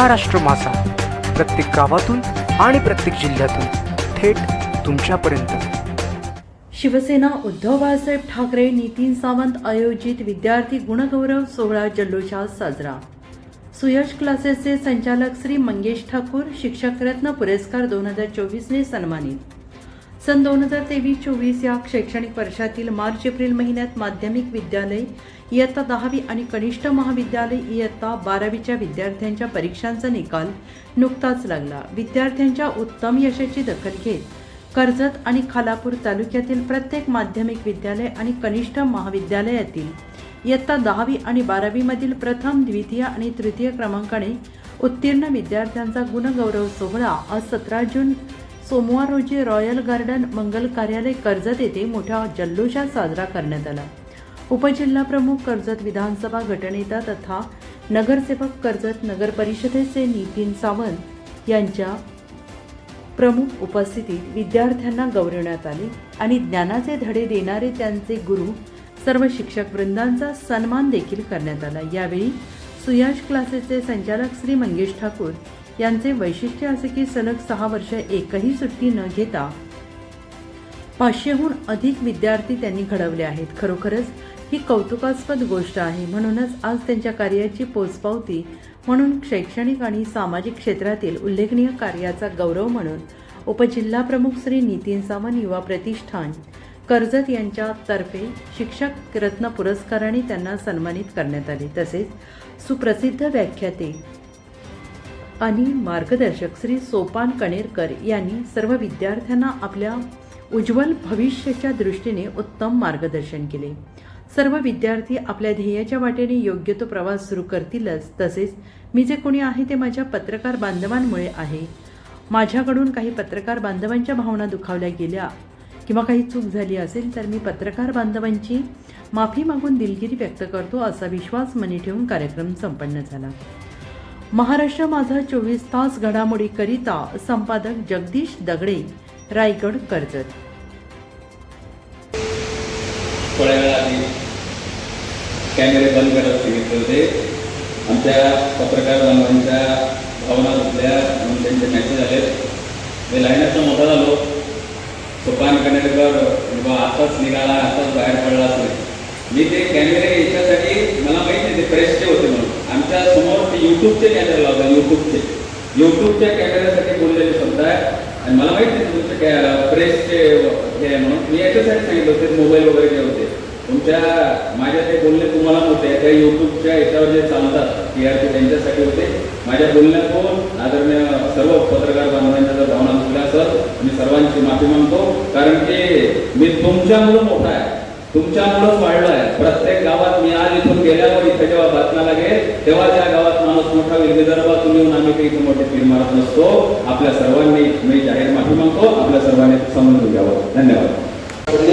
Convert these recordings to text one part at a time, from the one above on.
महाराष्ट्र मासा. प्रत्येक गावातून आणि प्रत्येक जिल्ह्यातून थेट तुमच्यापर्यंत. शिवसेना उद्धव बाळासाहेब ठाकरे नितीन सावंत आयोजित विद्यार्थी गुणगौरव सोहळा जल्लोषात साजरा. सुयश क्लासेसचे संचालक श्री मंगेश ठाकूर शिक्षक रत्न पुरस्कार दोन हजार चोवीसने सन्मानित. सन दोन हजार तेवीस चोवीस या शैक्षणिक वर्षातील मार्च एप्रिल महिन्यात माध्यमिक विद्यालय इयत्ता दहावी आणि कनिष्ठ महाविद्यालय इयत्ता बारावीच्या विद्यार्थ्यांच्या परीक्षांचा निकाल नुकताच लागला. विद्यार्थ्यांच्या उत्तम यशाची दखल घेत कर्जत आणि खालापूर तालुक्यातील प्रत्येक माध्यमिक विद्यालय आणि कनिष्ठ महाविद्यालयातील इयत्ता दहावी आणि बारावीमधील प्रथम द्वितीय आणि तृतीय क्रमांकाने उत्तीर्ण विद्यार्थ्यांचा गुणगौरव सोहळा आज सतरा जून सोमवार रोजी रॉयल गार्डन मंगल कार्यालय कर्जत येथे मोठ्या जल्लोषात साजरा करण्यात आला. उपजिल्हा प्रमुख कर्जत विधानसभा गटनेता तथा नगरसेवक कर्जत नगर परिषदेचे नितीन सावंत यांच्या प्रमुख उपस्थितीत विद्यार्थ्यांना गौरवण्यात आले आणि ज्ञानाचे धडे देणारे त्यांचे गुरु सर्व शिक्षक वृंदांचा सन्मान देखील करण्यात आला. यावेळी सुयाश क्लासेसचे संचालक श्री मंगेश ठाकूर यांचे वैशिष्ट्य असे की सलग सहा वर्ष एकही सुट्टी न घेता पाचशेहून अधिक विद्यार्थी त्यांनी घडवले आहेत. खरोखरच ही कौतुकास्पद गोष्ट आहे. म्हणूनच आज त्यांच्या कार्याची पोचपावती म्हणून शैक्षणिक आणि सामाजिक क्षेत्रातील उल्लेखनीय कार्याचा गौरव म्हणून उपजिल्हाप्रमुख श्री नितीन सावंत युवा प्रतिष्ठान कर्जत यांच्यातर्फे शिक्षक रत्न पुरस्काराने त्यांना सन्मानित करण्यात आले. तसेच सुप्रसिद्ध व्याख्याते आणि मार्गदर्शक श्री सोपान कणेरकर यांनी सर्व विद्यार्थ्यांना आपल्या उज्ज्वल भविष्याच्या दृष्टीने उत्तम मार्गदर्शन केले. सर्व विद्यार्थी आपल्या ध्येयाच्या वाटेने योग्य तो प्रवास सुरू करतीलच तसेच मी जे कोणी आहे ते माझ्या पत्रकार बांधवांमुळे आहे. माझ्याकडून काही पत्रकार बांधवांच्या भावना दुखावल्या गेल्या किंवा काही चूक झाली असेल तर मी पत्रकार बांधवांची माफी मागून दिलगिरी व्यक्त करतो असा विश्वास मनी ठेवून कार्यक्रम संपन्न झाला. महाराष्ट्र माझा चोवीस तास घडामोडीकरिता संपादक जगदीश दगडे रायगड कर्जत. थोड्या वेळा आधी कॅमेरे बंद करायला सांगितले होते. आमच्या पत्रकार बांधवांच्या भावना दुखल्या म्हणून त्यांचे मॅसेज आले मी लाईनाचा मोठा झालो. सोपान कनेरकर बाबा आताच निघाला आताच बाहेर पडला असेल. मी ते कॅमेरे याच्यासाठी मला माहिती ते प्रेसचे होते म्हणून. आमच्यासमोर ते युट्यूबचे कॅमेरे लावतात युट्यूबचे युट्यूबच्या कॅमेऱ्यासाठी बोललेले शब्द आहे आणि मला माहिती आहे तुमचे काय प्रेसचे हे आहे म्हणून. मी याच्यासाठी सांगितलं होते मोबाईल वगैरे जे होते. तुमच्या माझ्या ते बोलणे तुम्हाला होते. त्या युट्यूबच्या याच्यावर जे चालतात टी आर पी त्यांच्यासाठी होते. माझ्या बोलण्यातून आदरणीय सर्व पत्रकार बांधवांच्या जर भावना दुखल्या सर मी सर्वांची माफी मागतो. कारण की मी तुमच्यामुळं मोठा आहे. तुमच्यामुळंच वाढलं आहे प्रत्येक गावात मी आज इथून गेल्यावर इथे जेव्हा बातम्या लागेल तेव्हा त्या गावात माणूस मोठा होईल विदर्भातून येऊन आम्ही काही इथे मोठे फिल्म मारत नसतो. आपल्या सर्वांनी मी जाहीर माफी मागतो. आपल्या सर्वांनी समजून घ्यावं. धन्यवाद. फक्त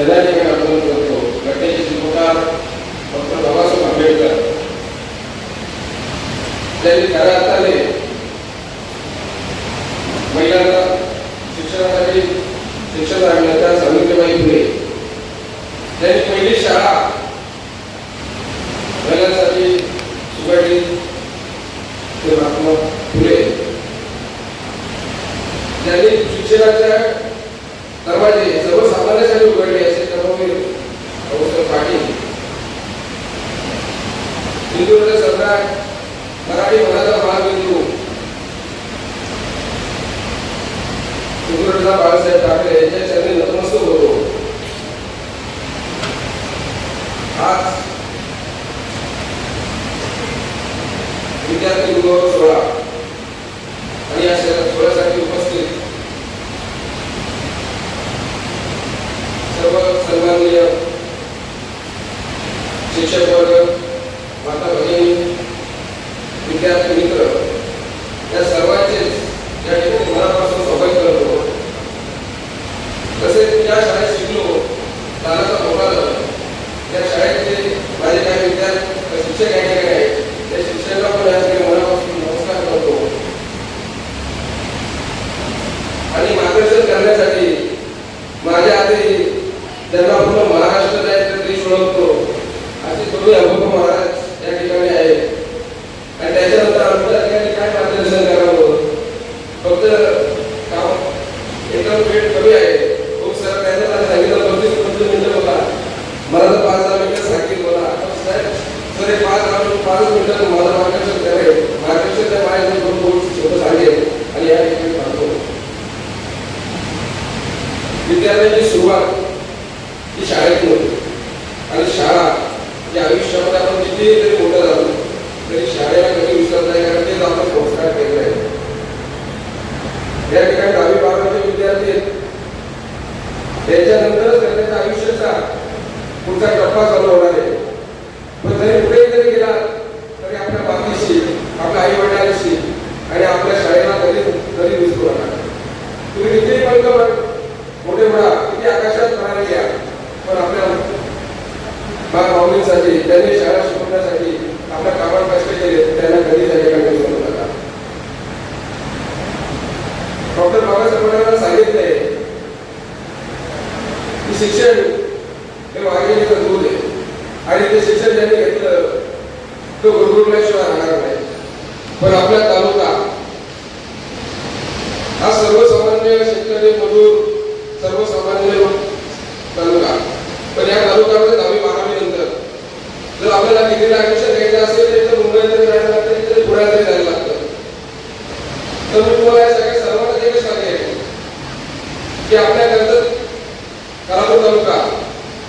करतो आंदोलन करतो. घटनेचे शिल्पकार डॉक्टर बाबासाहेब आंबेडकर. त्यांनी खऱ्या अर्थाने शिक्षण आणण्याच्या सावित्रीबाई फुले त्यांनी पहिली शाळा महिलांसाठी सुगाडी ते महात्मा फुले त्यांनी शिक्षणाच्या दरवाजे सर्वसामान्यांसाठी उघडले असे कर्मवीर भाऊसाहेब पाटील. हिंदुत्व सम्राट मराठी मनाचा महाबिंदू सुगुरुदास बाळासाहेब ठाकरे यांच्या चरणी नतमस्तक होतो आज विद्यार्थी गौरव सोहळा आणि या सोहळ्यासाठी उपस्थित सर्व सन्माननीय माता भगिनी विद्यार्थी मित्र या सर्वांचे या ठिकाणी मनापासून स्वागत करतो तसेच ज्या शाळेत शिकलो तानाचा मोठा त्या शाळेचे माझे काही विद्यार्थी शिक्षक या ठिकाणी आहेत. त्या शिक्षकांना पण या ठिकाणी मनापासून नमस्कार करतो. आणि मार्गदर्शन करण्यासाठी माझ्या आधी त्यांना पूर्ण महाराष्ट्र नाही तर देश ओळखतो असे दोन्ही अनुभव महाराज या ठिकाणी आहेत आणि त्याच्यानंतर आमच्या ठिकाणी काय मार्गदर्शन करावं फक्त काम एकदम वेळ कमी आहे खूप सर त्यांना मला सांगितलं पंचवीस पंचवीस मिनिटं बोला मला तर पाच दहा मिनिटं सांगितलं बोला साहेब सर हे पाच दहा मिनिट पाच मिनिटं माझं मार्गदर्शन करेल मार्गदर्शन त्या माझ्या दोन दोन शब्द सांगेल आणि या ठिकाणी थांबतो विद्यालयाची सुरुवात ही शाळेतून होते आणि शाळा या आयुष्यामध्ये आपण किती जरी मोठं झालो तरी शाळेला कधी विसरत नाही कारण तेच आपण संस्कार केले आहे या ठिकाणी दहावी बारावीचे विद्यार्थी आहेत त्याच्यानंतरच त्यांच्या आयुष्याचा पुढचा टप्पा चालू होणार आहे पण जरी पुढे जरी गेला तरी आपल्या बाकीशी आपल्या आई वडिलांशी आणि आपल्या शाळेला कधी कधी विसरू नका. तुम्ही कितीही पण मोठे म्हणा किती आकाशात म्हणाले घ्या पण आपल्या बा माऊलींसाठी त्यांनी शाळा शिकवण्यासाठी आपल्या कामात कष्ट केले त्यांना कधी त्या ठिकाणी नका. डॉक्टर बाबासाहेबांना सांगितले सांगितलंय की शिक्षण हे वाघिणीचं दूध आहे. आणि ते शिक्षण ज्यांनी घेतलं तो गुरुकुल्याशिवाय राहणार नाही. पण आपला हा सर्वसामान्य शेतकरी मजूर सर्वसामान्य लोक तालुका पण या तालुक्यामध्ये दहावी बारावी नंतर जर आपल्याला डिग्रीला ऍडमिशन घ्यायचं असेल तर इथं मुंबईत जरी जायला लागतं इथे पुण्यात जरी जायला लागतं तर मी तुम्हाला या सगळ्या सर्वांना एकच सांगेन की आपल्या कर्जत कालापूर तालुका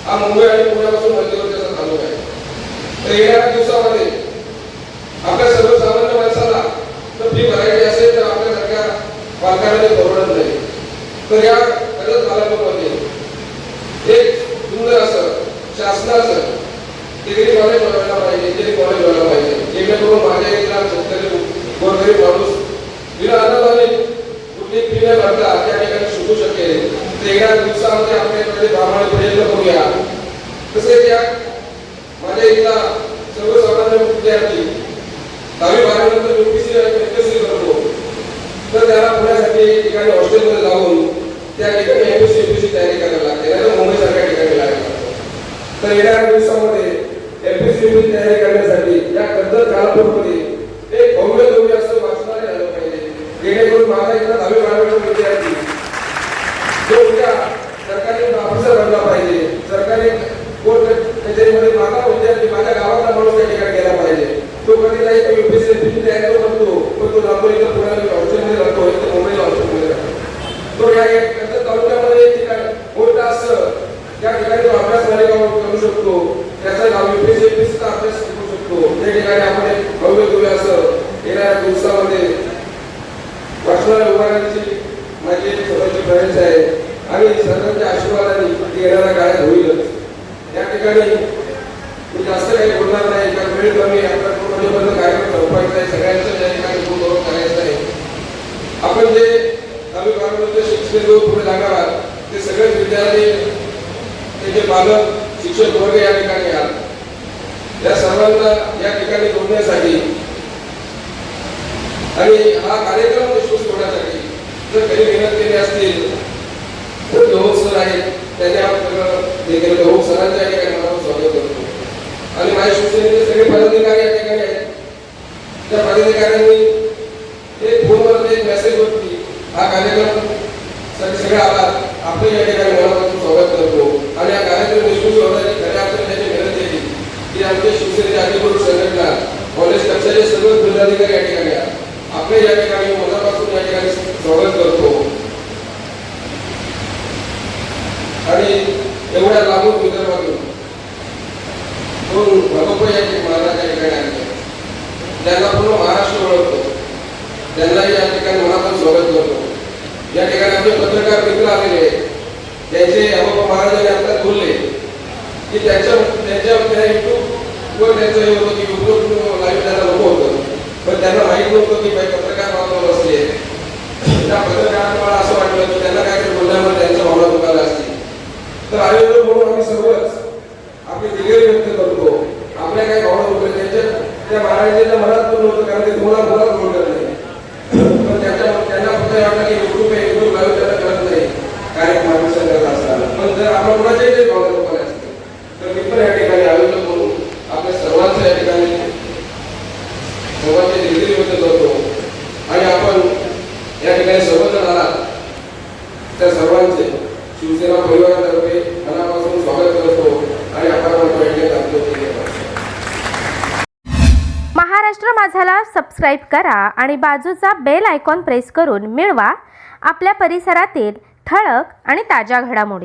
हा मुंबई आणि पुण्यापासून मध्यवर्ती असा तालुका आहे तर येणाऱ्या दिवसामध्ये आपल्या सर्वसामान्य माणसाला जर फी भरायची असेल तर आपल्यासारख्या पालकांना ते परवडत नाही तर या कर्जत तालुक्यामध्ये एक सुंदर असं शासनाचं डिग्री कॉलेज बनवायला पाहिजे इंजिनिअरिंग कॉलेज बनवायला पाहिजे. जेणेकरून माझ्या इथला शेतकरी गोरगरीब माणूस विना अनुदाने कुठली फी न भरता त्या ठिकाणी शिकू शकेल. तेरा दिवसामध्ये आपल्याकडे ब्राह्मण प्रयत्न करूया तसेच या माझ्या इथला सर्वसामान्य विद्यार्थी दहावी बारावीनंतर युपीसी एमपीएससी करतो. तर त्याला पुण्यासाठी ठिकाणी हॉस्टेलमध्ये जाऊन त्या ठिकाणी एमपीसी युपीसी तयारी करायला लागते. नाही तर मुंबईसारख्या ठिकाणी लागेल. तर येणाऱ्या दिवसामध्ये एमपीसी युपीसी तयारी करण्यासाठी या कर्जत काळापूरमध्ये एक भव्य भव्य असं वाचनालय आलं पाहिजे. जेणेकरून माझा एकदा दहावी बारावीचा विद्यार्थी जो उद्या सरकारी ऑफिसर बनला पाहिजे. सरकारी कोर्ट कचेरीमध्ये माझा विद्यार्थी माझ्या गावातला माणूस त्या ठिकाणी गेला पाहिजे. तो कधी नाही तो युपीएससी एमपीसी तयारी तो करतो पण तो लांबो इथं पुण्याला हॉस्टेलमध्ये राहतो इथं मुंबईला हॉस्टेलमध्ये राहतो तो या कर्जत तालुक्यामध्ये एक ठिकाण मोठं असं त्या ठिकाणी तो अभ्यास मालिका करू शकतो त्याचा नाव युपीएससी एमपीसीचा अभ्यास करू शकतो त्या ठिकाणी आपण एक भव्य भव्य असं येणाऱ्या दिवसामध्ये वाचनालय उभारण्याची स्वतःची प्रयत्न आहे. आणि सर्वांच्या आशीर्वादाने ती येणाऱ्या काळात होईलच या ठिकाणी मी जास्त काही बोलणार नाही. कारण वेळ कमी आपला पूर्णपणे कार्यक्रम आहे. सगळ्यांचं त्या ठिकाणी पूर्ण करायचं आहे. आपण जे दहावी बारावीचे शिक्षण पुढे जाणार आहात ते सगळेच विद्यार्थी त्याचे पालक शिक्षक वर्ग या ठिकाणी आहात या सर्वांना या ठिकाणी जोडण्यासाठी आणि हा कार्यक्रम यशस्वी होण्यासाठी जर काही मेहनत केली असतील तर गहू सर आहेत त्याने आपण गहू सरांच्या या ठिकाणी मला स्वागत करतो. आणि माझ्या शिवसेनेचे सगळे पदाधिकारी या ठिकाणी आहेत. त्या पदाधिकाऱ्यांनी एक फोनवर एक मेसेज वरती हा कार्यक्रमसाठी सगळे आला आपण या ठिकाणी मनापासून स्वागत करतो. आणि हा कार्यक्रम यशस्वी होण्याची खऱ्या अर्थाने त्यांनी मेहनत केली. की आमच्या शिवसेनेच्या अधिकृत संघटना कॉलेज कक्षाचे सर्व जिल्हाधिकारी या ठिकाणी आपले या ठिकाणी मला स्ट्रगल करतो आणि एवढ्या लागून विदर्भातून दोन भगोपा या महाराज या ठिकाणी आले. त्यांना पूर्ण महाराष्ट्र ओळखतो. त्यांनाही या ठिकाणी मनातून स्वागत करतो. या ठिकाणी आमचे पत्रकार मित्र आलेले त्यांचे अबाबा महाराजांनी आता बोलले की त्यांच्या त्यांच्या त्या युट्यूब वर त्यांचं हे होतं की युट्यूब लाईव्ह त्यांना नको होतं. पण त्यांना माहीत नव्हतं की बाई पत्रकार बाबा बसले त्या मला असं वाटलं की त्यांना काय बोलण्यामध्ये त्यांच्या भावना दुखायला असतील तर आयोजक म्हणून आम्ही सर्वच आपली दिलेली व्यक्त करतो. आपल्या काही भावना दुखल्या त्यांच्या त्या महाराजांच्या मनात पण नव्हतं कारण ते तुम्हाला मुलात नाही. पण त्यांच्या त्यांना फक्त वाटलं की त्यांना नाही. कार्यक्रम आम्ही असताना. पण जर आपण भावना लोकांना असतील तर मी पण या ठिकाणी आयोजक म्हणून आपल्या सर्वांचं या ठिकाणी सर्वांचे दिलगिरी व्यक्त करतो आणि आपण या ठिकाणी सर्वजण आलात त्या सर्वांचे शिवसेना परिवारातर्फे मनापासून स्वागत करतो आणि आपण महाराष्ट्र माझाला सबस्क्राईब करा आणि बाजूचा बेल आयकॉन प्रेस करून मिळवा. आपल्या परिसरातील ठळक आणि ताज्या घडामोडी.